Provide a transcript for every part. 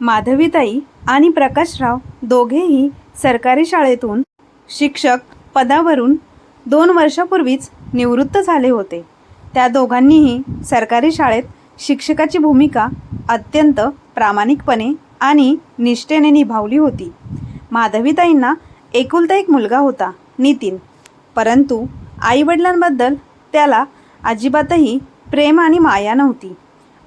माधवीताई आणि प्रकाशराव दोघेही सरकारी शाळेतून शिक्षक पदावरून दोन वर्षापूर्वीच निवृत्त झाले होते. त्या दोघांनीही सरकारी शाळेत शिक्षकाची भूमिका अत्यंत प्रामाणिकपणे आणि निष्ठेने निभावली होती. माधवीताईंना एकुलता एक मुलगा होता नितीन. परंतु आईवडिलांबद्दल त्याला अजिबातही प्रेम आणि माया नव्हती.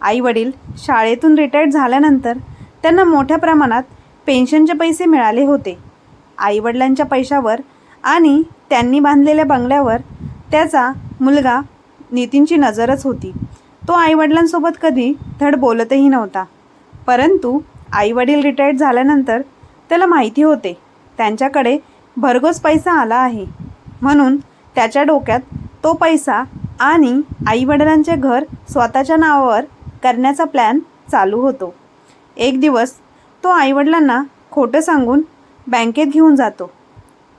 आईवडील शाळेतून रिटायर्ड झाल्यानंतर त्यांना मोठ्या प्रमाणात पेन्शनचे पैसे मिळाले होते. आईवडिलांच्या पैशावर आणि त्यांनी बांधलेल्या बंगल्यावर त्याचा मुलगा नितीनची नजरच होती. तो आईवडिलांसोबत कधी धड बोलतही नव्हता. परंतु आईवडील रिटायर्ड झाल्यानंतर त्याला माहिती होते त्यांच्याकडे भरघोस पैसा आला आहे. म्हणून त्याच्या डोक्यात तो पैसा आणि आईवडिलांचे घर स्वतःच्या नावावर करण्याचा प्लॅन चालू होतो. एक दिवस तो आईवडिलांना खोटं सांगून बँकेत घेऊन जातो.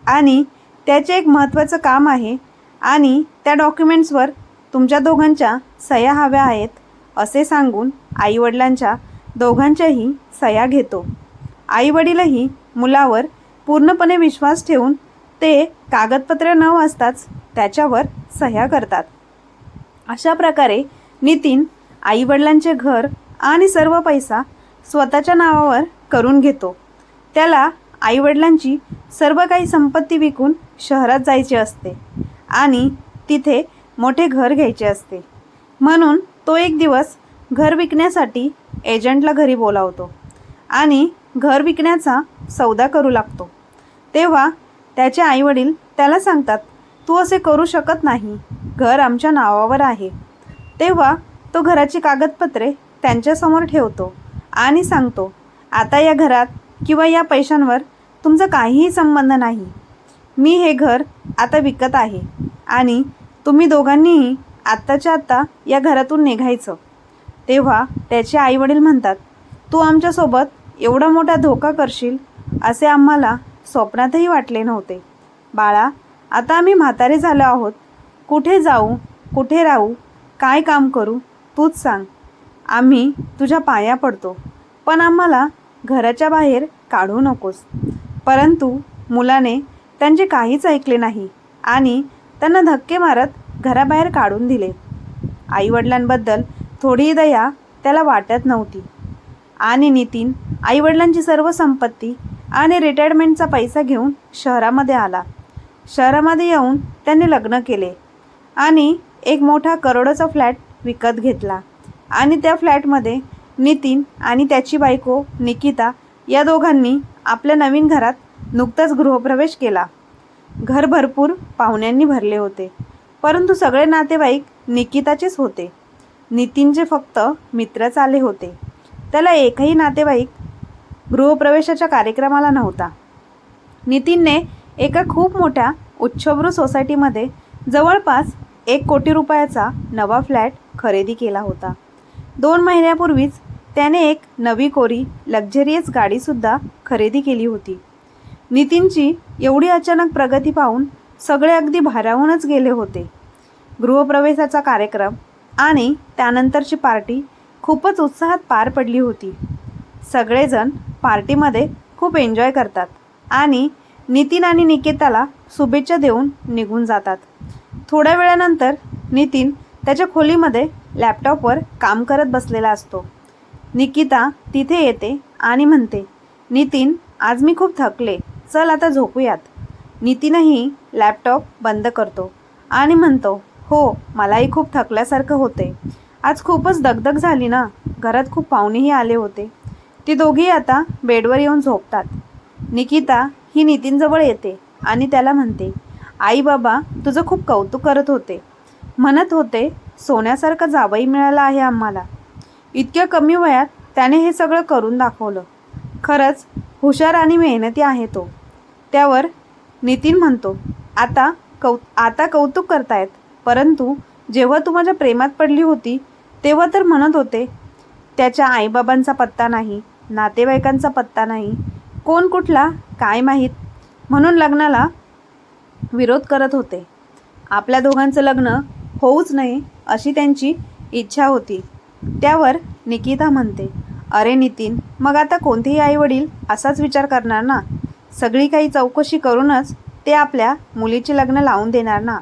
आणि त्याचे एक महत्त्वाचं काम आहे आणि त्या डॉक्युमेंट्सवर तुमच्या दोघांच्या सह्या हव्या आहेत असे सांगून आईवडिलांच्या दोघांच्याही सह्या घेतो. आईवडीलही मुलावर पूर्णपणे विश्वास ठेवून ते कागदपत्रे न वाचताच त्याच्यावर सह्या करतात. अशा प्रकारे नितीन आईवडिलांचे घर आणि सर्व पैसा स्वतःच्या नावावर करून घेतो. त्याला आईवडिलांची सर्व काही संपत्ती विकून शहरात जायचे असते आणि तिथे मोठे घर घ्यायचे असते. म्हणून तो एक दिवस घर विकण्यासाठी एजंटला घरी बोलावतो आणि घर विकण्याचा सौदा करू लागतो. तेव्हा त्याचे आईवडील त्याला सांगतात तू असे करू शकत नाही. घर आमच्या नावावर आहे. तेव्हा तो घराची कागदपत्रे त्यांच्यासमोर ठेवतो आणि सांगतो आता या घरात किंवा या पैशांवर तुमचा काहीही संबंध नाही. मी हे घर आता विकत आहे आणि तुम्ही दोघांनीही आत्ताच्या आत्ता या घरातून निघायचं. तेव्हा त्याचे आईवडील म्हणतात तू आमच्यासोबत एवढा मोठा धोका करशील असे आम्हाला स्वप्नातही वाटले नव्हते. बाळा आता आम्ही म्हातारे झालो आहोत. कुठे जाऊ कुठे राहू काय काम करू तूच सांग. आम्ही तुझ्या पाया पडतो. पण आम्हाला घराच्या बाहेर काढू नकोस. परंतु मुलाने त्यांचे काहीच ऐकले नाही आणि त्यांना धक्के मारत घराबाहेर काढून दिले. आईवडिलांबद्दल थोडी दया त्याला वाटत नव्हती. आणि नितीन आईवडिलांची सर्व संपत्ती आणि रिटायरमेंटचा पैसा घेऊन शहरामध्ये आला. शहरामध्ये येऊन त्यांनी लग्न केले. आणि एक मोठा करोडोचा फ्लॅट विकत घेतला. आणि त्या फ्लॅटमध्ये नितीन आणि त्याची बायको निकिता या दोघांनी आपल्या नवीन घरात नुकताच गृहप्रवेश केला. घर भरपूर पाहुण्यांनी भरले होते परंतु सगळे नातेवाईक निकिताचेच होते. नितीनचे फक्त मित्रच आले होते. त्याला एकही नातेवाईक गृहप्रवेशाच्या कार्यक्रमाला नव्हता. नितीनने एका खूप मोठ्या उच्चभ्रू सोसायटीमध्ये जवळपास एक कोटी रुपयाचा नवा फ्लॅट खरेदी केला होता. दोन महिन्यापूर्वीच त्याने एक नवी कोरी लक्झरियस गाडीसुद्धा खरेदी केली होती. नितीनची एवढी अचानक प्रगती पाहून सगळे अगदी भारावूनच गेले होते. गृहप्रवेशाचा कार्यक्रम आणि त्यानंतरची पार्टी खूपच उत्साहात पार पडली होती. सगळेजण पार्टीमध्ये खूप एन्जॉय करतात आणि नितीन आणि निकेताला शुभेच्छा देऊन निघून जातात. थोड्या वेळानंतर नितीन त्याच्या खोलीमध्ये लॅपटॉपवर काम करत बसलेला असतो. निकिता तिथे येते आणि म्हणते नितीन आज मी खूप थकले. चल आता झोपूयात. नितीनही लॅपटॉप बंद करतो आणि म्हणतो हो मलाही खूप थकल्यासारखं होते आज खूपच दगदग झाली ना. घरात खूप पाहुणेही आले होते. ती दोघी आता बेडवर येऊन झोपतात. निकिता ही नितीनजवळ येते आणि त्याला म्हणते आई बाबा तुझं खूप कौतुक करत होते. म्हणत होते सोन्यासारखं जावई मिळाला आहे आम्हाला. इतक्या कमी वयात त्याने हे सगळं करून दाखवलं. खरंच हुशार आणि मेहनती आहे तो. त्यावर नितीन म्हणतो आता कौ आता कौतुक करतायत. परंतु जेव्हा तू माझ्या प्रेमात पडली होती तेव्हा तर म्हणत होते त्याच्या आईबाबांचा पत्ता नाही नातेवाईकांचा पत्ता नाही. कोण कुठला काय माहीत. म्हणून लग्नाला विरोध करत होते. आपल्या दोघांचं लग्न होऊच नये अशी त्यांची इच्छा होती. त्यावर निकिता म्हणते अरे नितीन मग आता कोणतेही आईवडील असाच विचार करणार ना? सगळी काही चौकशी करूनच ते आपल्या मुलीचे लग्न लावून देणार ना?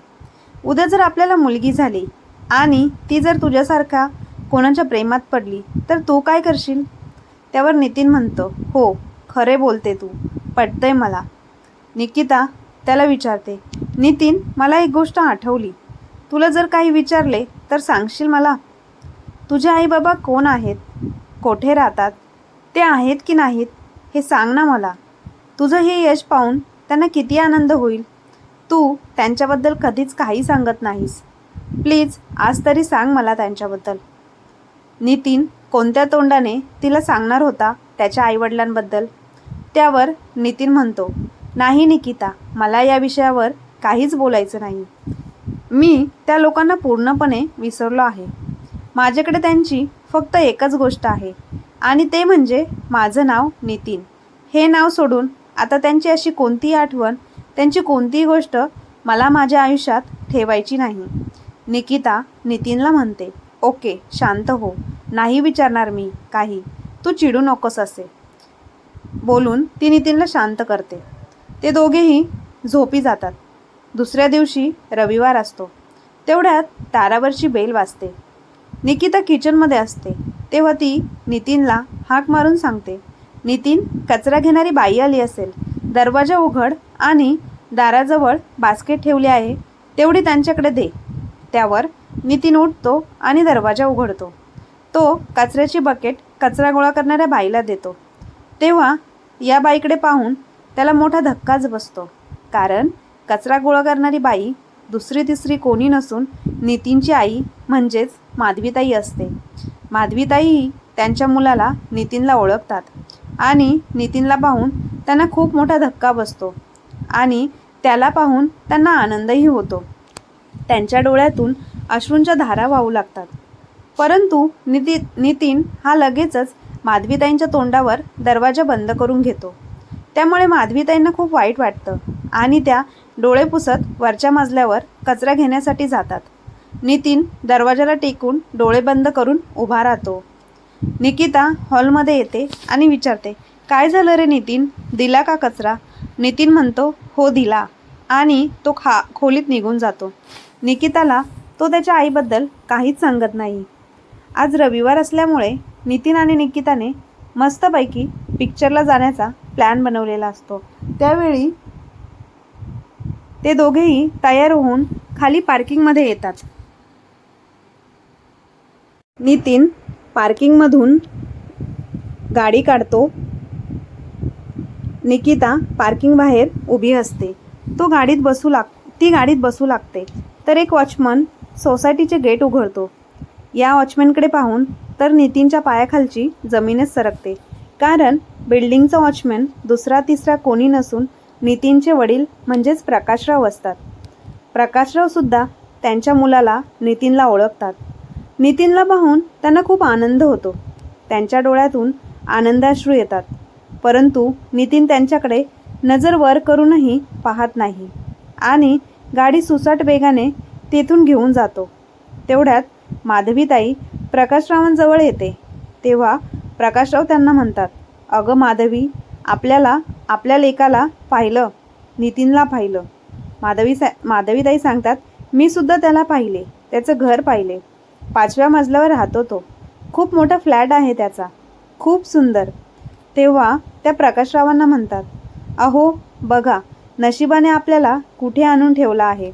उद्या जर आपल्याला मुलगी झाली आणि ती जर तुझ्यासारखा कोणाच्या प्रेमात पडली तर तू काय करशील? त्यावर नितीन म्हणतो हो खरे बोलते तू पटतंय मला. निकिता त्याला विचारते नितीन मला एक गोष्ट आठवली. तुला जर काही विचारले तर सांगशील मला? तुझे आई बाबा कोण आहेत? कोठे राहतात? ते आहेत की नाहीत हे सांग ना मला. तुझं हे यश पाहून त्यांना किती आनंद होईल. तू त्यांच्याबद्दल कधीच काही सांगत नाहीस. प्लीज आज तरी सांग मला त्यांच्याबद्दल. नितीन कोणत्या तोंडाने तिला सांगणार होता त्याच्या आईवडिलांबद्दल? त्यावर नितीन म्हणतो नाही निकिता मला या विषयावर काहीच बोलायचं नाही. मी त्या लोकांना पूर्णपणे विसरलो आहे. माझ्याकडे त्यांची फक्त एकच गोष्ट आहे आणि ते म्हणजे माझं नाव नितीन. हे नाव सोडून आता त्यांची अशी कोणतीही आठवण त्यांची कोणतीही गोष्ट मला माझ्या आयुष्यात ठेवायची नाही. निकिता नितीनला म्हणते ओके शांत हो. नाही विचारणार मी काही. तू चिडू नकोस असे. बोलून ती नितीनला शांत करते. ते दोघेही झोपी जातात. दुसऱ्या दिवशी रविवार असतो. तेवढ्यात दारावरची बेल वाजते. निकिता किचनमध्ये असते. तेव्हा ती नितीनला हाक मारून सांगते नितीन कचरा घेणारी बाई आली असेल. दरवाजा उघड आणि दाराजवळ बास्केट ठेवले आहे. तेवढी त्यांच्याकडे दे. त्यावर नितीन उठतो आणि दरवाजा उघडतो. तो कचऱ्याची बकेट कचरा गोळा करणाऱ्या बाईला देतो. तेव्हा या बाईकडे पाहून त्याला मोठा धक्काच बसतो. कारण कचरा गोळा करणारी बाई दुसरी तिसरी कोणी नसून नितीनची आई म्हणजेच माधवीताई असते. माधवीताई त्यांच्या मुलाला नितीनला ओळखतात आणि नितीनला पाहून त्यांना खूप मोठा धक्का बसतो आणि त्याला पाहून त्यांना आनंदही होतो. त्यांच्या डोळ्यातून अश्रूंच्या धारा वाहू लागतात. परंतु निती नितीन हा लगेचच माधवीताईंच्या तोंडावर दरवाजा बंद करून घेतो. त्यामुळे माधवीताईंना खूप वाईट वाटतं. आणि त्या डोळे पुसत वरच्या मजल्यावर कचरा घेण्यासाठी जातात. नितीन दरवाजाला टेकून डोळे बंद करून उभा राहतो. निकिता हॉलमध्ये येते आणि विचारते काय झालं रे नितीन? दिला का कचरा? नितीन म्हणतो हो दिला. आणि तो खा खोलीत निघून जातो. निकिताला तो त्याच्या आईबद्दल काहीच सांगत नाही. आज रविवार असल्यामुळे नितीन आणि निकिताने मस्तपैकी पिक्चरला जाण्याचा प्लॅन बनवलेला असतो. त्यावेळी ते दोघेही तयार होऊन खाली पार्किंगमध्ये येतात. नितीन पार्किंगमधून गाडी काढतो. निकिता पार्किंग बाहेर उभी असते. तो गाडीत बसू लाग ती गाडीत बसू लागते. तर एक वॉचमन सोसायटीचे गेट उघडतो. या वॉचमॅनकडे पाहून तर नितीनच्या पायाखालची जमीनच सरकते. कारण बिल्डिंगचा वॉचमॅन दुसरा तिसरा कोणी नसून नितीनचे वडील म्हणजेच प्रकाशराव असतात. प्रकाशरावसुद्धा त्यांच्या मुलाला नितीनला ओळखतात. नितीनला पाहून त्यांना खूप आनंद होतो. त्यांच्या डोळ्यातून आनंदाश्रू येतात. परंतु नितीन त्यांच्याकडे नजर वर करूनही पाहत नाही आणि गाडी सुसाट वेगाने तेथून घेऊन जातो. तेवढ्यात माधवीताई प्रकाशरावांजवळ येते. तेव्हा प्रकाशराव त्यांना म्हणतात अगं माधवी आपल्याला आपल्या लेकाला पाहिलं नितीनला पाहिलं. माधवी सा माधवीताई सांगतात मी सुद्धा त्याला पाहिले त्याचं घर पाहिले. पाचव्या मजल्यावर राहतो तो. खूप मोठा फ्लॅट आहे त्याचा. खूप सुंदर. तेव्हा त्या प्रकाशरावांना म्हणतात अहो बघा नशिबाने आपल्याला कुठे आणून ठेवलं आहे?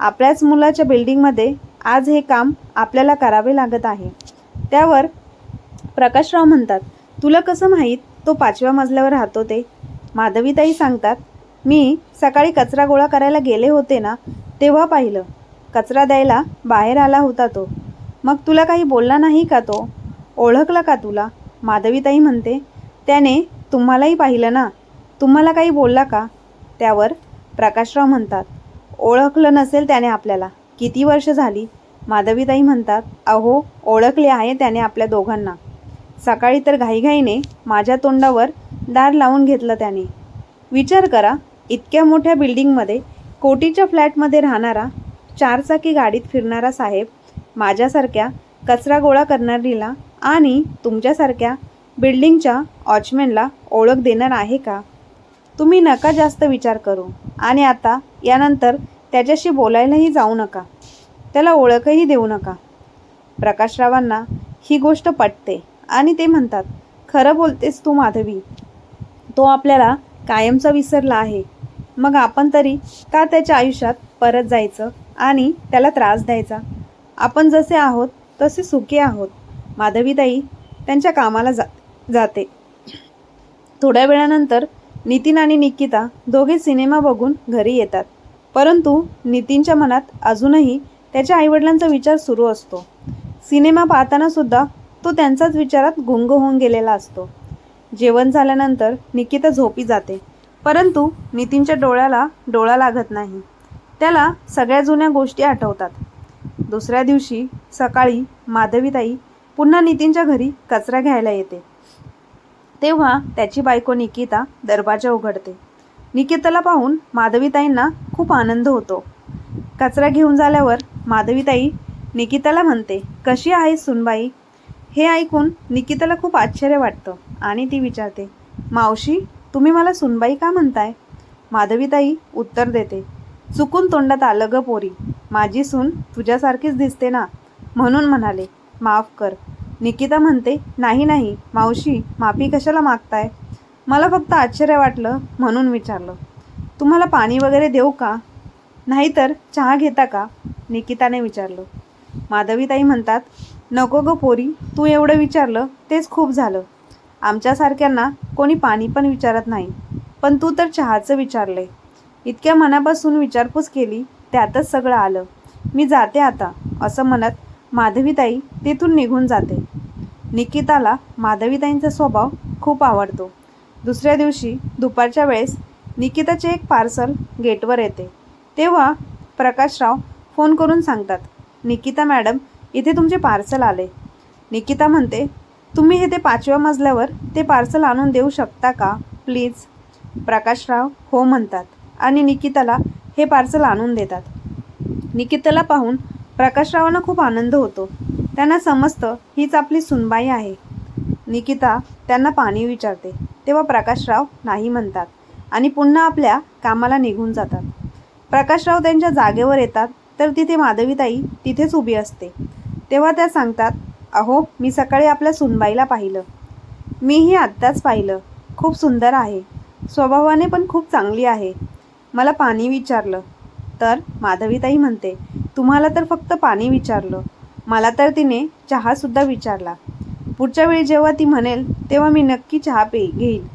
आपल्याच मुलाच्या बिल्डिंगमध्ये आज हे काम आपल्याला करावे लागत आहे. त्यावर प्रकाशराव म्हणतात तुला कसं माहीत? तो पाचव्या मजल्यावर राहतो ते. माधवीताई सांगतात मी सकाळी कचरा गोळा करायला गेले होते ना तेव्हा पाहिलं. कचरा द्यायला बाहेर आला होता तो. मग तुला काही बोलला नाही का तो? ओळखला का तुला? माधवीताई म्हणते त्याने तुम्हालाही पाहिलं ना. तुम्हाला काही बोलला का? त्यावर प्रकाशराव म्हणतात ओळखलं नसेल त्याने आपल्याला. किती वर्ष झाली? माधवीताई म्हणतात अहो ओळखले आहे त्याने आपल्या दोघांना. सकाळी तर घाईघाईने माझ्या तोंडावर दार लावून घेतलं त्याने. विचार करा इतक्या मोठ्या बिल्डिंगमध्ये कोटीच्या फ्लॅटमध्ये राहणारा चारचाकी गाडीत फिरणारा साहेब माझ्यासारख्या कचरा गोळा करणारीला आणि तुमच्यासारख्या बिल्डिंगच्या वॉचमॅनला ओळख देणार आहे का? तुम्ही नका जास्त विचार करू आणि आता यानंतर त्याच्याशी बोलायलाही जाऊ नका. त्याला ओळखही देऊ नका. प्रकाशरावांना ही गोष्ट पटते. आणि ते म्हणतात खरं बोलतेस तू माधवी. तो आपल्याला कायमचा विसरला आहे. मग आपण तरी का त्याच्या आयुष्यात परत जायचं आणि त्याला त्रास द्यायचा? आपण जसे आहोत तसे सुखी आहोत. माधवीताई त्यांच्या कामाला जा जाते. थोड्या वेळानंतर नितीन आणि निकिता दोघे सिनेमा बघून घरी येतात. परंतु नितीनच्या मनात अजूनही त्याच्या आईवडिलांचा विचार सुरू असतो. सिनेमा पाहताना सुद्धा तो त्यांचाच विचारात गुंग होऊन गेलेला असतो. जेवण झाल्यानंतर निकिता झोपी जाते. परंतु नितीनच्या डोळ्याला डोळा लागत नाही. त्याला सगळ्या जुन्या गोष्टी आठवतात. दुसऱ्या दिवशी सकाळी माधवीताई पुन्हा नितीनच्या घरी कचरा घ्यायला येते. तेव्हा त्याची बायको निकिता दरवाजा उघडते. निकिताला पाहून माधवीताईंना खूप आनंद होतो. कचरा घेऊन झाल्यावर माधवीताई निकिताला म्हणते कशी आहे सुनबाई? हे ऐकून निकिताला खूप आश्चर्य वाटतं आणि ती विचारते मावशी तुम्ही मला सुनबाई का म्हणताय? माधवीताई उत्तर देते. चुकून तोंडात आलं ग पोरी. माझी सून तुझ्यासारखीच दिसते ना. म्हणून म्हणाले माफ कर. निकिता म्हणते नाही नाही मावशी माफी कशाला मागताय? मला फक्त आश्चर्य वाटलं म्हणून विचारलं. तुम्हाला पाणी वगैरे देऊ का? नाहीतर चहा घेता का? निकिताने विचारलं. माधवीताई म्हणतात नको ग पोरी तू एवढं विचारलं तेच खूप झालं. आमच्यासारख्यांना कोणी पाणी पण विचारत नाही पण तू तर चहाचं विचारले इतक्या मनापासून विचारपूस केली त्यातच सगळं आलं. मी जाते आता असं म्हणत माधवीताई तिथून निघून जाते. निकिताला माधवीताईंचा स्वभाव खूप आवडतो. दुसऱ्या दिवशी दुपारच्या वेळेस निकिताचे एक पार्सल गेटवर येते. तेव्हा प्रकाशराव फोन करून सांगतात निकिता मॅडम इथे तुमचे पार्सल आले. निकिता म्हणते तुम्ही हे ते पाचव्या मजल्यावर ते पार्सल आणून देऊ शकता का? प्लीज. प्रकाशराव हो म्हणतात आणि निकिताला हे पार्सल आणून देतात. निकिताला पाहून प्रकाशरावांना खूप आनंद होतो. त्यांना समजतं हीच आपली सुनबाई आहे. निकिता त्यांना पाणी विचारते तेव्हा प्रकाशराव नाही म्हणतात आणि पुन्हा आपल्या कामाला निघून जातात. प्रकाशराव त्यांच्या जागेवर येतात तर तिथे माधवीताई तिथेच उभी असते. तेव्हा त्या सांगतात अहो मी सकाळी आपल्या सुनबाईला पाहिलं. मीही आत्ताच पाहिलं. खूप सुंदर आहे. स्वभावाने पण खूप चांगली आहे. मला पाणी विचारलं. तर माधवीताई म्हणते तुम्हाला तर फक्त पाणी विचारलं. मला तर तिने चहासुद्धा विचारला. पुढच्या वेळी जेव्हा ती म्हणेल तेव्हा मी नक्की चहा पे घेईल.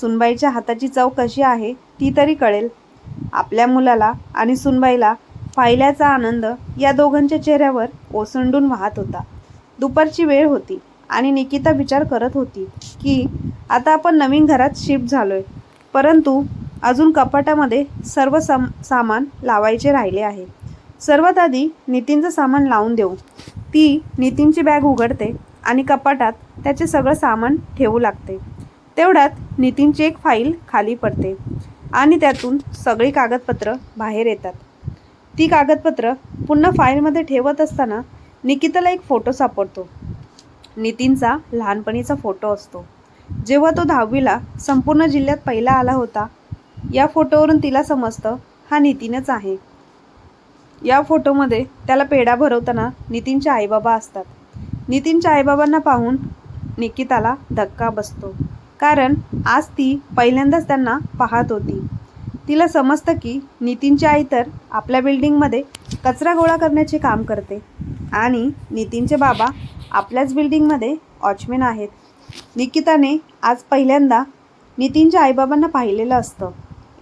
सुनबाईच्या हाताची चव कशी आहे ती तरी कळेल. आपल्या मुलाला आणि सुनबाईला पाहिल्याचा आनंद या दोघांच्या चेहऱ्यावर ओसंडून वाहत होता. दुपारची वेळ होती आणि निकिता विचार करत होती की आता आपण नवीन घरात शिफ्ट झालोय परंतु अजून कपाटामध्ये सर्व सम सामान लावायचे राहिले आहे. सर्वात आधी नितीनचं सामान लावून देऊ. ती नितीनची बॅग उघडते आणि कपाटात त्याचे सगळं सामान ठेवू लागते. तेवढ्यात नितीनची एक फाईल खाली पडते आणि त्यातून सगळी कागदपत्र बाहेर येतात. ती कागदपत्र पुन्हा फाईलमध्ये ठेवत असताना निकिताला एक फोटो सापडतो. नितीनचा लहानपणीचा फोटो असतो. जेव्हा तो दहावीला संपूर्ण जिल्ह्यात पहिला आला होता या फोटोवरून तिला समजतं हा नितीनच आहे. या फोटोमध्ये त्याला पेढा भरवताना नितीनचे आईबाबा असतात. नितीनच्या आईबाबांना पाहून निकिताला धक्का बसतो. कारण आज ती पहिल्यांदाच त्यांना पाहत होती. तिला समजतं की नितीनची आई तर आपल्या बिल्डिंगमध्ये कचरा गोळा करण्याचे काम करते. आणि नितीनचे बाबा आपल्याच बिल्डिंगमध्ये वॉचमॅन आहेत. निकिताने आज पहिल्यांदा नितीनच्या आईबाबांना पाहिलेलं असतं.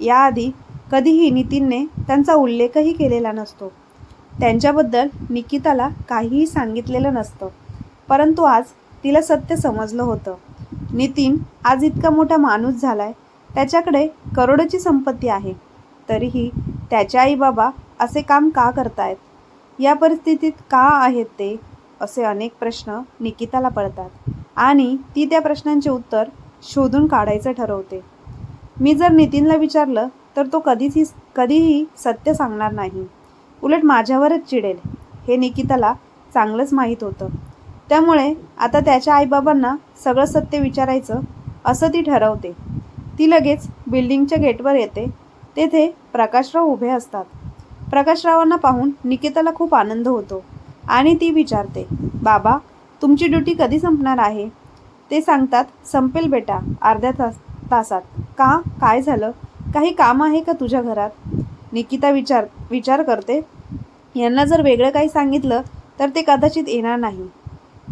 याआधी कधीही नितीनने त्यांचा उल्लेखही केलेला नसतो. त्यांच्याबद्दल निकिताला काहीही सांगितलेलं नसतं. परंतु आज तिला सत्य समजलं होतं. नितीन आज इतका मोठा माणूस झाला आहे त्याच्याकडे करोडोची संपत्ती आहे. तरीही त्याचे आई बाबा असे काम का करतायत? या परिस्थितीत का आहेत ते? असे अनेक प्रश्न निकिताला पडतात. आणि ती त्या प्रश्नांचे उत्तर शोधून काढायचं ठरवते. मी जर नितीनला विचारलं तर तो कधीच कधीही सत्य सांगणार नाही. उलट माझ्यावरच चिडेल हे निकिताला चांगलंच माहीत होतं. त्यामुळे आता त्याच्या आईबाबांना सगळं सत्य विचारायचं असं ती ठरवते. ती लगेच बिल्डिंगच्या गेटवर येते. तेथे प्रकाशराव उभे असतात. प्रकाशरावांना पाहून निकिताला खूप आनंद होतो आणि ती विचारते बाबा तुमची ड्युटी कधी संपणार आहे? ते सांगतात संपेल बेटा अर्ध्या तास तासात. का? काय झालं? काही काम आहे का तुझ्या घरात? निकिता विचार विचार करते यांना जर वेगळं काही सांगितलं तर ते कदाचित येणार नाही.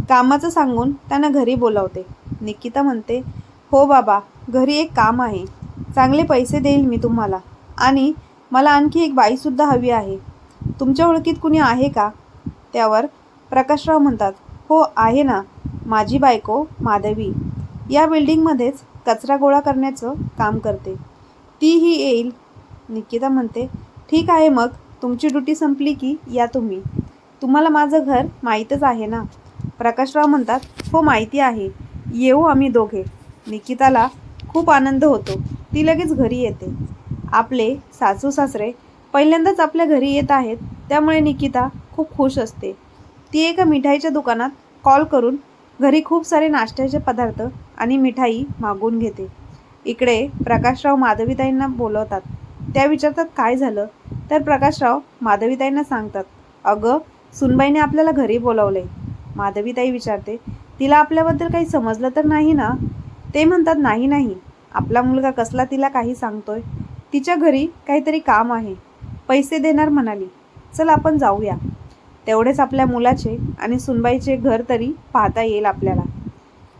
कामाचं सांगून त्यांना घरी बोलावते. निकिता म्हणते हो बाबा घरी एक काम आहे. चांगले पैसे देईल मी तुम्हाला. आणि मला आणखी एक बाईसुद्धा हवी आहे. तुमच्या ओळखीत कुणी आहे का? त्यावर प्रकाशराव म्हणतात हो आहे ना. माझी बायको माधवी. या बिल्डिंगमध्येच कचरा गोळा करण्याचं काम करते. तीही येईल. निकिता म्हणते ठीक आहे मग. तुमची ड्युटी संपली की या तुम्ही. तुम्हाला माझं घर माहीतच आहे ना? प्रकाशराव म्हणतात हो माहिती आहे. येऊ आम्ही दोघे. निकिताला खूप आनंद होतो. ती लगेच घरी येते. आपले सासू सासरे पहिल्यांदाच आपल्या घरी येत आहेत त्यामुळे निकिता खूप खुश असते. ती एका मिठाईच्या दुकानात कॉल करून घरी खूप सारे नाश्त्याचे पदार्थ आणि मिठाई मागून घेते. इकडे प्रकाशराव माधवीताईंना बोलवतात. त्या विचारतात काय झालं? तर प्रकाशराव माधवीताईंना सांगतात. अगं सुनबाईने आपल्याला घरी बोलावले माधवीताई विचारते तिला आपल्याबद्दल काही समजलं तर नाही ना? ते म्हणतात नाही नाही. आपला मुलगा कसला तिला काही सांगतोय. तिच्या घरी काहीतरी काम आहे. पैसे देणार म्हणाली. चल आपण जाऊया. तेवढेच आपल्या मुलाचे आणि सुनबाईचे घर तरी पाहता येईल आपल्याला.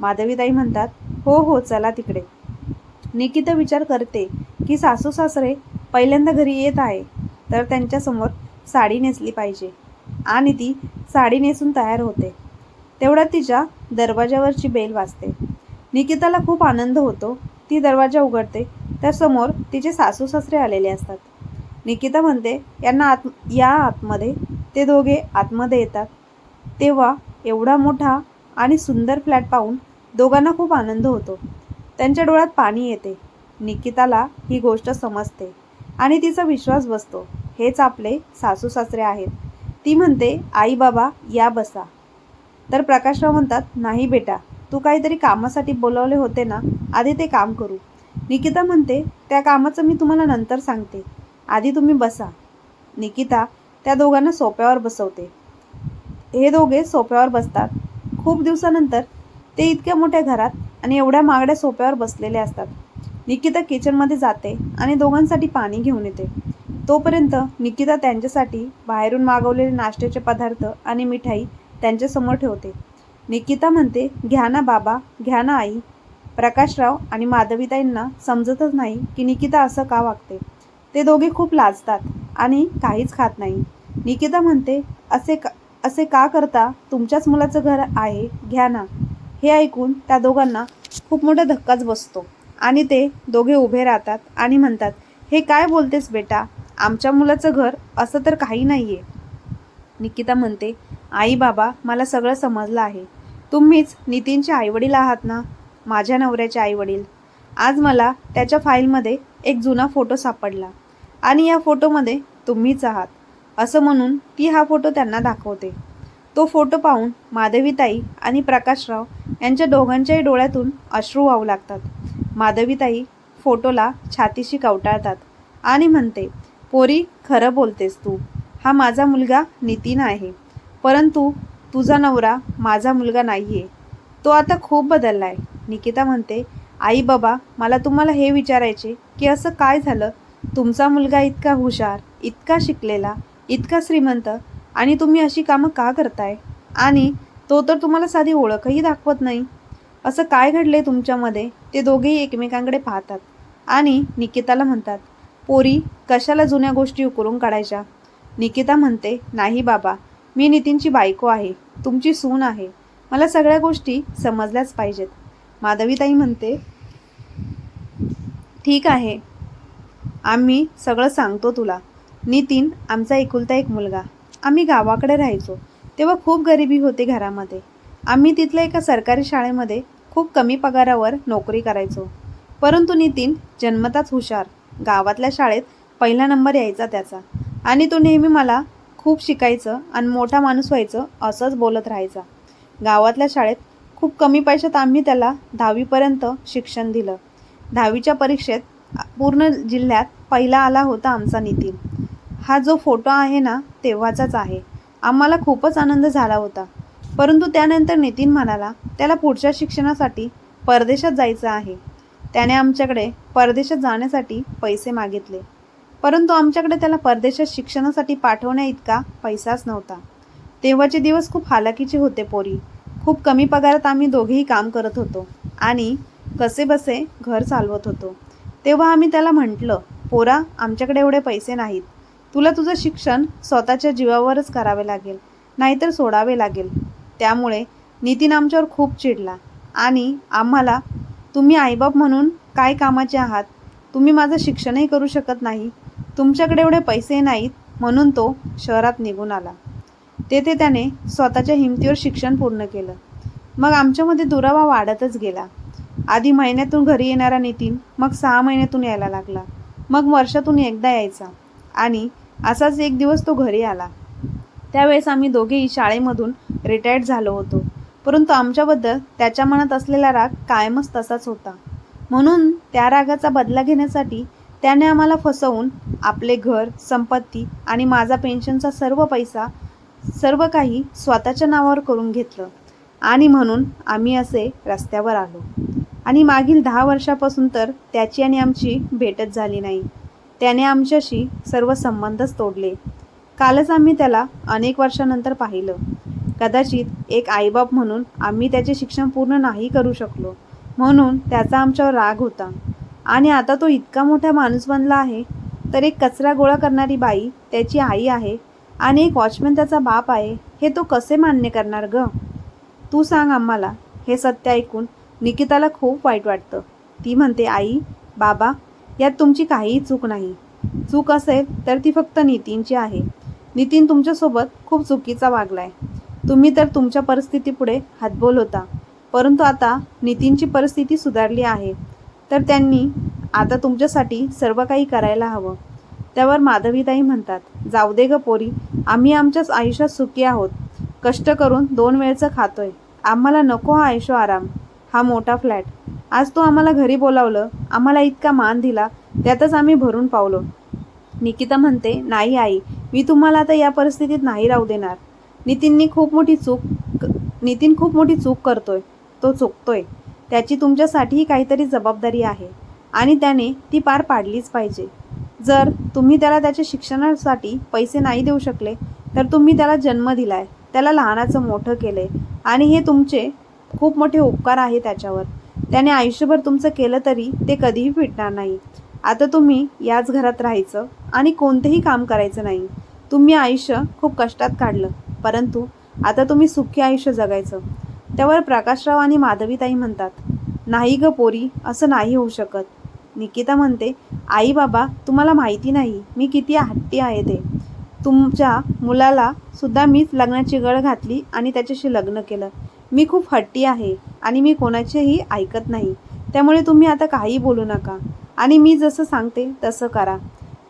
माधवीताई म्हणतात हो हो चला तिकडे. निकिता विचार करते की सासू सासरे पहिल्यांदा घरी येत आहे तर त्यांच्यासमोर साडी नेसली पाहिजे. आणि ती साडी नेसून तयार होते. तेवढ्यात तिच्या दरवाजावरची बेल वाजते. निकिताला खूप आनंद होतो. ती दरवाजा उघडते. तर समोर तिचे सासू सासरे आलेले असतात. निकिता म्हणते यांना आत या आतमध्ये. ते दोघे आतमध्ये येतात. तेव्हा एवढा मोठा आणि सुंदर फ्लॅट पाहून दोघांना खूप आनंद होतो. त्यांच्या डोळ्यात पाणी येते. निकिताला ही गोष्ट समजते आणि तिचा विश्वास बसतो. हेच आपले सासू सासरे आहेत. ती म्हणते आई बाबा या बसा. तर प्रकाशराव म्हणतात नाही बेटा तू काहीतरी कामासाठी बोलवले होते ना आधी ते काम करू. निकिता म्हणते त्या कामाचं मी तुम्हाला नंतर सांगते. आधी तुम्ही बसा. निकिता त्या दोघांना सोप्यावर बसवते. हे दोघे सोप्यावर बसतात. खूप दिवसानंतर ते इतक्या मोठ्या घरात आणि एवढ्या महागड्या सोप्यावर बसलेले असतात. निकिता किचनमध्ये जाते आणि दोघांसाठी पाणी घेऊन येते. तोपर्यंत निकिता त्यांच्यासाठी बाहेरून मागवलेले नाश्त्याचे पदार्थ आणि मिठाई त्यांच्यासमोर ठेवते. निकिता म्हणते घ्या ना बाबा घ्या ना आई. प्रकाशराव आणि माधवीताईंना समजतच नाही की निकिता असं का वागते. ते दोघे खूप लाजतात आणि काहीच खात नाही. निकिता म्हणते असे का असे का करता? तुमच्याच मुलाचं घर आहे घ्या ना. हे ऐकून त्या दोघांना खूप मोठा धक्काच बसतो आणि ते दोघे उभे राहतात आणि म्हणतात हे काय बोलतेस बेटा? आमच्या मुलाचं घर असं तर काही नाही आहे निकिता म्हणते आई बाबा मला सगळं समजलं आहे. तुम्हीच नितीनचे आईवडील आहात ना? माझ्या नवऱ्याचे आईवडील. आज मला त्याच्या फाईलमध्ये एक जुना फोटो सापडला. आणि या फोटोमध्ये तुम्हीच आहात असं म्हणून ती हा फोटो त्यांना दाखवते. तो फोटो पाहून माधवीताई आणि प्रकाशराव यांच्या दोघांच्याही डोळ्यातून अश्रू वाहू लागतात. माधवीताई फोटोला छातीशी कवटाळतात आणि म्हणते पोरी खरं बोलतेस तू. हा माझा मुलगा नितीन आहे. परंतु तुझा नवरा माझा मुलगा नाही आहे तो आता खूप बदलला आहे निकिता म्हणते आई बाबा मला तुम्हाला हे विचारायचे की असं काय झालं? तुमचा मुलगा इतका हुशार इतका शिकलेला इतका श्रीमंत आणि तुम्ही अशी कामं का करताय? आणि तो तर तुम्हाला साधी ओळखही दाखवत नाही. असं काय घडले तुमच्यामध्ये? ते दोघेही एकमेकांकडे पाहतात आणि निकिताला म्हणतात पोरी कशाला जुन्या गोष्टी उकरून काढायच्या? निकिता म्हणते नाही बाबा मी नितीनची बायको आहे. तुमची सून आहे. मला सगळ्या गोष्टी समजल्याच पाहिजेत. माधवीताई म्हणते ठीक आहे. आम्ही सगळं सांगतो तुला. नितीन आमचा एकुलता एक मुलगा. आम्ही गावाकडे राहायचो. तेव्हा खूप गरिबी होते घरामध्ये. आम्ही तिथल्या एका सरकारी शाळेमध्ये खूप कमी पगारावर नोकरी करायचो. परंतु नितीन जन्मताच हुशार. गावातल्या शाळेत पहिला नंबर यायचा त्याचा. आणि तो नेहमी मला खूप शिकायचं आणि मोठा माणूस व्हायचं असंच बोलत राहायचा. गावातल्या शाळेत खूप कमी पैशात आम्ही त्याला दहावीपर्यंत शिक्षण दिलं. दहावीच्या परीक्षेत पूर्ण जिल्ह्यात पहिला आला होता आमचा नितीन. हा जो फोटो आहे ना तेव्हाचाच आहे. आम्हाला खूपच आनंद झाला होता. परंतु त्यानंतर नितीन म्हणाला त्याला पुढच्या शिक्षणासाठी परदेशात जायचं आहे. त्याने आमच्याकडे परदेशात जाण्यासाठी पैसे मागितले. परंतु आमच्याकडे त्याला परदेशात शिक्षणासाठी पाठवण्या इतका पैसाच नव्हता. तेव्हाचे दिवस खूप हालाकीचे होते पोरी. खूप कमी पगारात आम्ही दोघेही काम करत होतो आणि कसे बसे घर चालवत होतो. तेव्हा आम्ही त्याला म्हटलं पोरा आमच्याकडे एवढे पैसे नाहीत. तुला तुझं शिक्षण स्वतःच्या जीवावरच करावे लागेल नाहीतर सोडावे लागेल. त्यामुळे नितीन आमच्यावर खूप चिडला आणि आम्हाला तुम्ही आईबाप म्हणून काय कामाचे आहात? तुम्ही माझं शिक्षणही करू शकत नाही. तुमच्याकडे एवढे पैसे नाहीत म्हणून तो शहरात निघून आला. तेथे त्याने स्वतःच्या हिमतीवर शिक्षण पूर्ण केलं. मग आमच्यामध्ये दुरावा वाढतच गेला. आधी महिन्यातून घरी येणारा नितीन मग सहा महिन्यातून यायला लागला. मग वर्षातून एकदा यायचा आणि असाच एक दिवस तो घरी आला. त्यावेळेस आम्ही दोघेही शाळेमधून रिटायर्ड झालो होतो. परंतु आमच्याबद्दल त्याच्या मनात असलेला राग कायमच तसाच होता. म्हणून त्या रागाचा बदला घेण्यासाठी त्याने आम्हाला फसवून आपले घर संपत्ती आणि माझा पेन्शनचा सर्व पैसा सर्व काही स्वतःच्या नावावर करून घेतलं आणि म्हणून आम्ही असे रस्त्यावर आलो. आणि मागील दहा वर्षापासून तर त्याची आणि आमची भेटच झाली नाही. त्याने आमच्याशी सर्व संबंधच तोडले. कालच आम्ही त्याला अनेक वर्षानंतर पाहिलं. कदाचित एक आईबाप म्हणून आम्ही त्याचे शिक्षण पूर्ण नाही करू शकलो. म्हणून त्याचा आमच्यावर राग होता. आणि आता तो इतका मोठा माणूस बनला आहे तर एक कचरा गोळा करणारी बाई त्याची आई आहे आणि एक वॉचमॅन त्याचा बाप आहे हे तो कसे मान्य करणार ग? तू सांग आम्हाला हे सत्य ऐकून निकिताला खूप वाईट वाटतं. ती म्हणते आई बाबा यात तुमची काहीही चूक नाही. चूक असेल तर ती फक्त नितीनची आहे. नितीन तुमच्यासोबत खूप चुकीचा वागलाय. तुम्ही तर तुमच्या परिस्थितीपुढे हातबोल होता. परंतु आता नितीनची परिस्थिती सुधारली आहे. तर त्यांनी आता तुमच्यासाठी सर्व काही करायला हवं. त्यावर माधवीताई म्हणतात जाऊ दे ग पोरी आम्ही आमच्याच आयुष्यात सुखी आहोत. कष्ट करून दोन वेळचं खातोय. आम्हाला नको हा आयुष्य आराम. हा मोठा फ्लॅट. आज तू आम्हाला घरी बोलावलं आम्हाला इतका मान दिला त्यातच आम्ही भरून पावलो. निकिता म्हणते नाही आई मी तुम्हाला आता या परिस्थितीत नाही राहू देणार. नितीननी खूप मोठी चूक नितीन खूप मोठी चूक करतोय. तो चुकतोय. त्याची तुमच्यासाठीही काहीतरी जबाबदारी आहे आणि त्याने ती पार पाडलीच पाहिजे. जर तुम्ही त्याला त्याच्या शिक्षणासाठी पैसे नाही देऊ शकले तर तुम्ही त्याला जन्म दिलाय. त्याला लहानाचं मोठं केलंय. आणि हे तुमचे खूप मोठे उपकार आहे त्याच्यावर. त्याने आयुष्यभर तुमचं केलं तरी ते कधीही फिटणार नाही. आता तुम्ही याच घरात राहायचं आणि कोणतेही काम करायचं नाही. तुम्ही आयुष्य खूप कष्टात काढलं परंतु आता तुम्ही सुखी आयुष्य जगायचं. त्यावर प्रकाशराव आणि माधवीताई म्हणतात नाही ग पोरी असं नाही होऊ शकत. निकिता म्हणते आई बाबा तुम्हाला माहिती नाही मी किती हट्टी आहे ते. तुमच्या मुलाला सुद्धा मीच लग्नाची गळ घातली आणि त्याच्याशी लग्न केलं. मी खूप हट्टी आहे आणि मी कोणाचेही ऐकत नाही. त्यामुळे तुम्ही आता काही बोलू नका. आणि मी जसं सांगते तसं करा.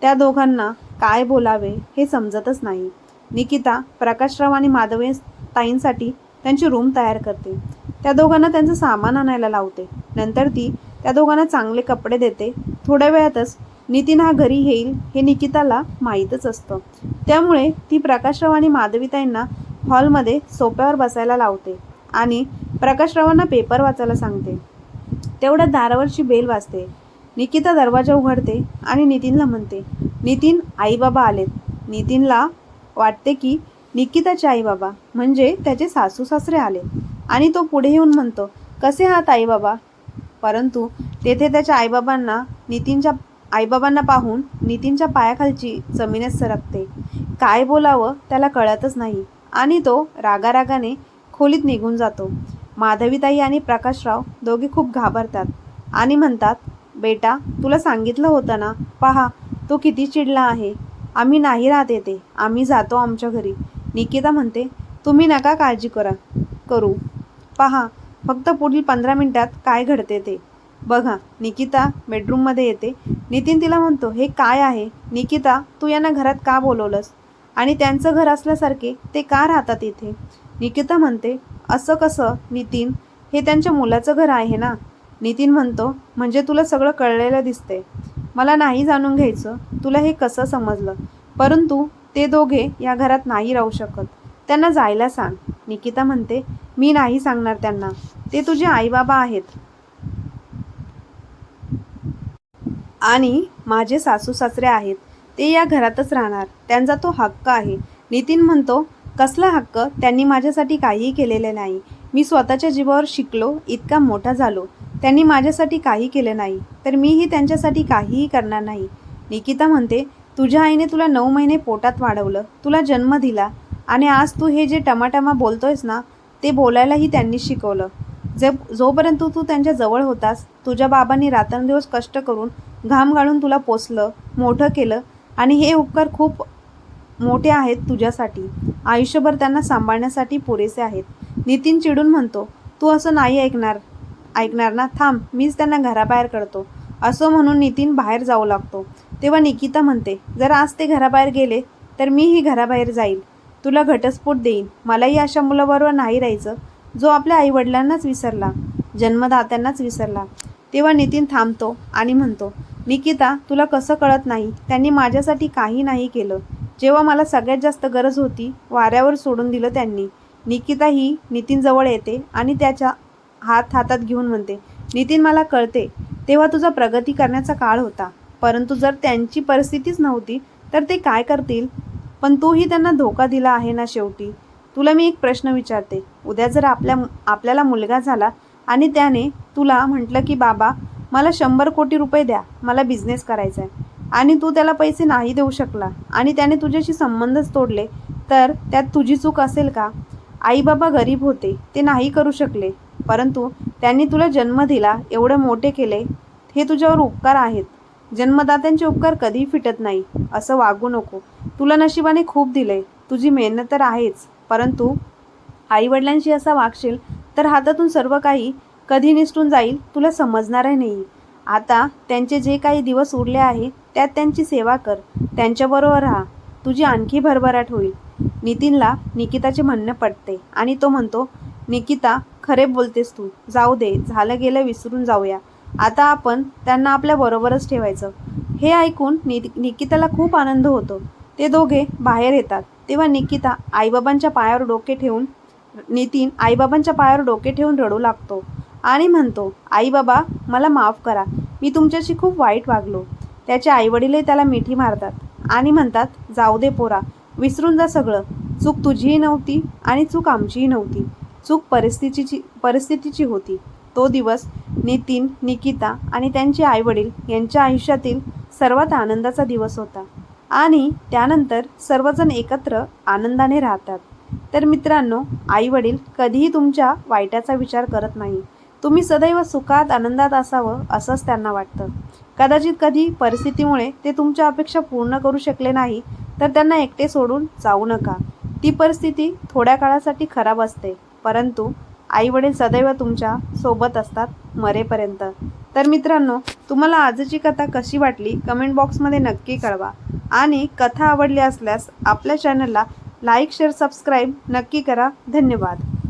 त्या दोघांना काय बोलावे हे समजतच नाही. निकिता प्रकाशराव आणि माधवे ताईंसाठी त्यांची रूम तयार करते. त्या दोघांना त्यांचं सामान आणायला लावते. नंतर ती त्या दोघांना चांगले कपडे देते. थोड्या वेळातच नितीन हा घरी येईल हे निकिताला माहीतच असतं. त्यामुळे ती प्रकाशराव आणि माधवीताईंना हॉलमध्ये सोप्यावर बसायला लावते आणि प्रकाशरावांना पेपर वाचायला सांगते. तेवढ्या दारावरची बेल वाजते. निकिता दरवाजा उघडते आणि नितीनला म्हणते नितीन आईबाबा आलेत. नितीनला वाटते की निकिताचे आईबाबा म्हणजे त्याचे सासू सासरे आले. आणि तो पुढे येऊन म्हणतो कसे आहात आईबाबा परंतु तेथे त्याच्या आईबाबांना नितीनच्या आईबाबांना पाहून नितीनच्या पायाखालची जमीनच सरकते. काय बोलावं त्याला कळतच नाही. आणि तो रागारागाने खोलीत निघून जातो. माधवीताई आणि प्रकाशराव दोघे खूप घाबरतात. आणि म्हणतात बेटा तुला सांगितलं होतं ना? पहा तो किती चिडला आहे. आम्ही नाही राहत येते. आम्ही जातो आमच्या घरी. निकिता म्हणते तुम्ही नका काळजी करा करू. पहा फक्त पुढील पंधरा मिनिटात काय घडते ते. बघा निकिता बेडरूममध्ये येते. नितीन तिला म्हणतो हे काय आहे? निकिता तू यांना घरात का बोलवलंस? आणि त्यांचं घर असल्यासारखे ते का राहतात इथे? निकिता म्हणते असं कसं नितीन? हे त्यांच्या मुलाचं घर आहे ना? नितीन म्हणतो म्हणजे तुला सगळं कळलेलं दिसते मला नाही जाणून घ्यायचं. तुला हे कसं समजलं? परंतु ते दोघे या घरात नाही राहू शकत. त्यांना जायला सांग. निकिता म्हणते मी नाही सांगणार त्यांना. ते तुझे आईबाबा आहेत. आणि माझे सासू सासरे आहेत. ते या घरातच राहणार. त्यांचा तो हक्क आहे. नितीन म्हणतो कसला हक्क? त्यांनी माझ्यासाठी काहीही केलेले नाही. मी स्वतःच्या जीवावर शिकलो इतका मोठा झालो. त्यांनी माझ्यासाठी काही केलं नाही. तर मीही त्यांच्यासाठी काहीही करणार नाही. निकिता म्हणते तुझ्या आईने तुला नऊ महिने पोटात वाढवलं तुला जन्म दिला आणि आज तू हे जे टमाटमा बोलतोयस ना ते बोलायलाही त्यांनी शिकवलं. जे जोपर्यंत तू त्यांच्या जवळ होतास तुझ्या बाबांनी रात्रंदिवस कष्ट करून घाम गाळून तुला पोसलं मोठं केलं आणि हे उपकार खूप मोठे आहेत तुझ्यासाठी. आयुष्यभर त्यांना सांभाळण्यासाठी पुरेसे आहेत. नितीन चिडून म्हणतो तू असं नाही ऐकणार ऐकणार ना? थांब मीच त्यांना घराबाहेर करतो असं म्हणून नितीन बाहेर जाऊ लागतो. तेव्हा निकिता म्हणते जर आज ते घराबाहेर गेले तर मीही घराबाहेर जाईल तुला घटस्फोट देईन. मलाही अशा मुलाबरोबर नाही राहायचं. जो आपल्या आईवडिलांनाच विसरला जन्मदात्यांनाच विसरला. तेव्हा नितीन थांबतो आणि म्हणतो निकिता तुला कसं कळत नाही? त्यांनी माझ्यासाठी काही नाही केलं. जेव्हा मला सगळ्यात जास्त गरज होती वाऱ्यावर सोडून दिलं त्यांनी. निकिता ही नितीनजवळ येते आणि त्याच्या हात हातात घेऊन म्हणते नितीन मला कळते. तेव्हा तुझा प्रगती करण्याचा काळ होता. परंतु जर त्यांची परिस्थितीच नव्हती तर ते काय करतील? पण तूही त्यांना धोका दिला आहे ना शेवटी? तुला मी एक प्रश्न विचारते. उद्या जर आपल्या आपल्याला मुलगा झाला आणि त्याने तुला म्हटलं की बाबा मला शंभर कोटी रुपये द्या मला बिझनेस करायचा आहे आणि तू त्याला पैसे नाही देऊ शकला आणि त्याने तुझ्याशी संबंधच तोडले तर त्यात तुझी चूक असेल का? आई बाबा गरीब होते ते नाही करू शकले. परंतु त्यांनी तुला जन्म दिला एवढे मोठे केले हे तुझ्यावर उपकार आहेत. जन्मदात्यांचे उपकार कधी फिटत नाही असं वागू नको. तुला नशिबाने खूप दिले तुझी मेहनत तर आहेच परंतु आईवडिलांशी असा वागशील तर हातातून सर्व काही कधी निसटून जाईल तुला समजणारही नाही. आता त्यांचे जे काही दिवस उरले आहे त्यात त्यांची सेवा कर त्यांच्याबरोबर राहा. तुझी आणखी भरभराट होईल. नितीनला निकिताचे म्हणणं पडते आणि तो म्हणतो निकिता खरे बोलतेस तू. जाऊ दे झालं गेलं विसरून जाऊया. आता आपण त्यांना आपल्या बरोबरच ठेवायचं. हे ऐकून नि निकिताला खूप आनंद होतो. ते दोघे बाहेर येतात. तेव्हा निकिता आईबाबांच्या पायावर डोके ठेवून नितीन आईबाबांच्या पायावर डोके ठेवून रडू लागतो आणि म्हणतो आईबाबा मला माफ करा. मी तुमच्याशी खूप वाईट वागलो. त्याचे आईवडीलही त्याला मिठी मारतात आणि म्हणतात जाऊ दे पोरा विसरून जा सगळं. चूक तुझीही नव्हती आणि चूक आमचीही नव्हती. अचूक परिस्थितीची परिस्थितीची होती. तो दिवस नितीन निकिता आणि त्यांचे आईवडील यांच्या आयुष्यातील सर्वात आनंदाचा दिवस होता. आणि त्यानंतर सर्वजण एकत्र आनंदाने राहतात. तर मित्रांनो आईवडील कधीही तुमच्या वाईटाचा विचार करत नाही. तुम्ही सदैव सुखात आनंदात असावं असंच त्यांना वाटतं. कदाचित कधी परिस्थितीमुळे ते तुमच्या अपेक्षा पूर्ण करू शकले नाही तर त्यांना एकटे सोडून जाऊ नका. ती परिस्थिती थोड्या काळासाठी खराब असते. परंतु आईवडील सदैव तुमच्यासोबत असतात मरेपर्यंत. तर मित्रांनो तुम्हाला आजची कथा कशी वाटली कमेंट बॉक्समध्ये नक्की कळवा. आणि कथा आवडली असल्यास आपल्या चॅनलला लाईक शेअर सबस्क्राईब नक्की करा. धन्यवाद.